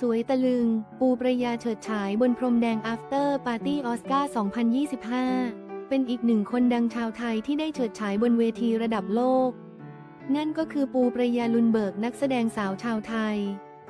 สวยตะลึง ปูประยาเฉิดฉายบนพรมแดง After Party Oscar 2025 เป็นอีกหนึ่งคนดังชาวไทยที่ได้เฉิดฉายบนเวทีระดับโลก นั่นก็คือปูประยาลุนเบิร์กนักแสดงสาวชาวไทย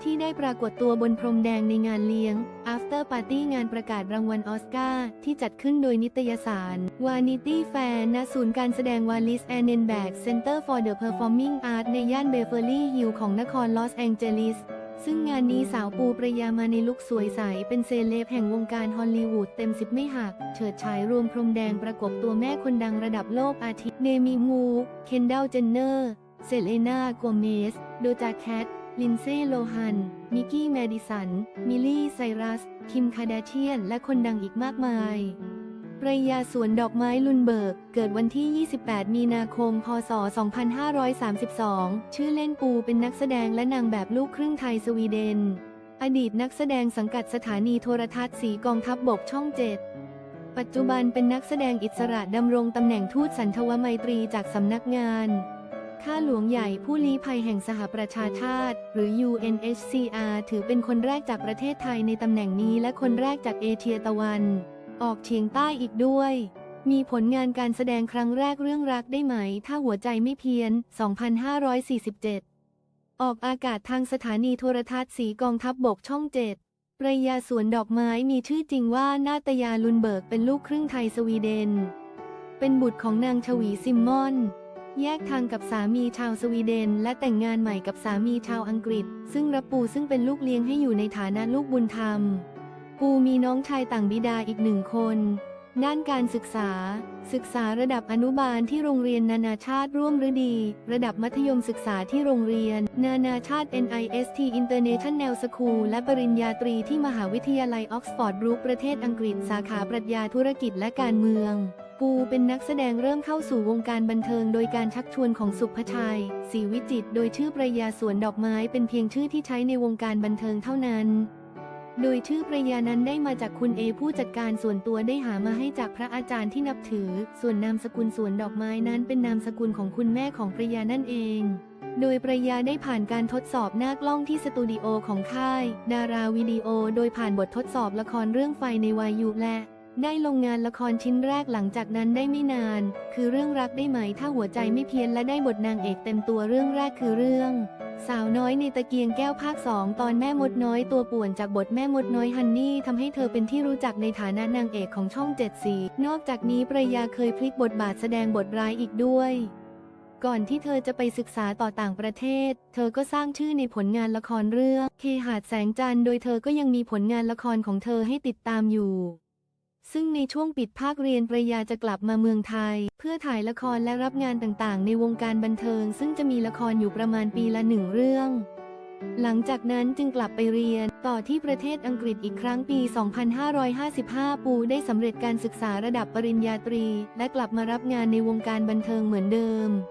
ที่ได้ปรากฏตัวบนพรมแดงในงานเลี้ยง After Party งานประกาศรางวัลออสการ์ที่จัดขึ้นโดยนิตยสาร Vanity Fair ณศูนย์การแสดงวาลิสแอนเนนแบก Center for the Performing Arts ในย่านเบเวอร์ลี่ฮิลของนครลอสแองเจลิส ซึ่งงานนี้สาวปูประยามาในลุคสวยใส เป็นเซเลบแห่งวงการฮอลลีวูดเต็มสิบไม่หัก เฉิดฉายรวมพรมแดงประกบตัวแม่คนดังระดับโลกอาทิเนมิมู เคนด l ลเจนเนอร์ เซเลนาโกเมส โดจาแคท ลินเซ่โลฮัน มิกกี้แมดิสัน มิลลี่ไซรัส คิมคาดาเชียน และคนดังอีกมากมาย ปรยาสวนดอกไม้ลุนเบิร์กเกิดวันที่ 28 มีนาคม พศ 2532 ชื่อเล่นปูเป็นนักแสดงและนางแบบลูกครึ่งไทยสวีเดน อดีตนักแสดงสังกัดสถานีโทรทัศน์สีกองทัพบบกช่องเจ็ดปัจจุบันเป็นนักแสดงอิสระดำรงตำแหน่งทูตสันทวไมตรีจากสำนักงาน ข้าหลวงใหญ่ผู้ลี้ภัยแห่งสหประชาชาติ หรือ UNHCR ถือเป็นคนแรกจากประเทศไทยในตำแหน่งนี้และคนแรกจากเอเชียตะวัน ออกเฉียงใต้อีกด้วย มีผลงานการแสดงครั้งแรกเรื่องรักได้ไหม ถ้าหัวใจไม่เพี้ยน 2547 ออกอากาศทางสถานีโทรทัศน์สีกองทัพบบกช่องเจ็ดปรยาสวนดอกไม้มีชื่อจริงว่านาตยาลุนเบิร์กเป็นลูกครึ่งไทยสวีเดน เป็นบุตรของนางชวีซิมมอน แยกทางกับสามีชาวสวีเดน และแต่งงานใหม่กับสามีชาวอังกฤษ ซึ่งรับปูซึ่งเป็นลูกเลี้ยงให้อยู่ในฐานะลูกบุญธรรม ปูมีน้องชายต่างบิดาอีกหนึ่งคน ด้านการศึกษา ศึกษาระดับอนุบาลที่โรงเรียนนานาชาติร่วมฤดี ระดับมัธยมศึกษาที่โรงเรียน นานาชาติ NIST International School และปริญญาตรีที่มหาวิทยาลัยออกซฟอร์ดบรูคประเทศอังกฤษสาขาปรัชญาธุรกิจและการเมืองปูเป็นนักแสดงเริ่มเข้าสู่วงการบันเทิงโดยการชักชวนของสุภชัยศรีวิจิต โดยชื่อประยาสวนดอกไม้เป็นเพียงชื่อที่ใช้ในวงการบันเทิงเท่านั้น โดยชื่อประยานั้นได้มาจากคุณเอผู้จัดการส่วนตัวได้หามาให้จากพระอาจารย์ที่นับถือ ส่วนนามสกุลส่วนดอกไม้นั้นเป็นนามสกุลของคุณแม่ของประยานั่นเอง โดยประยาได้ผ่านการทดสอบหน้ากล้องที่สตูดิโอของค่าย ดาราวิดีโอ โดยผ่านบททดสอบละครเรื่องไฟในวายุและได้ลงงานละครชิ้นแรกหลังจากนั้นได้ไม่นาน คือเรื่องรักได้ไหมถ้าหัวใจไม่เพี้ยนและได้บทนางเอกเต็มตัวเรื่องแรกคือเรื่อง สาวน้อยในตะเกียงแก้วภาคสองตอนแม่มดน้อยตัวป่วนจากบทแม่มดน้อยฮันนี่ทำให้เธอเป็นที่รู้จักในฐานะนางเอกของช่องเจ็ดสี นอกจากนี้ประยาเคยพลิกบทบาทแสดงบทร้ายอีกด้วย ก่อนที่เธอจะไปศึกษาต่อต่างประเทศ เธอก็สร้างชื่อในผลงานละครเรื่องเคหาดแสงจันทร์โดยเธอก็ยังมีผลงานละครของเธอให้ติดตามอยู่ ซึ่งในช่วงปิดภาคเรียนประยาจะกลับมาเมืองไทย เพื่อถ่ายละครและรับงานต่างๆ ในวงการบันเทิง ซึ่งจะมีละครอยู่ประมาณปีละหนึ่งเรื่อง หลังจากนั้นจึงกลับไปเรียนต่อที่ประเทศอังกฤษอีกครั้งปี 2555 ปูได้สำเร็จการศึกษาระดับปริญญาตรี และกลับมารับงานในวงการบันเทิงเหมือนเดิม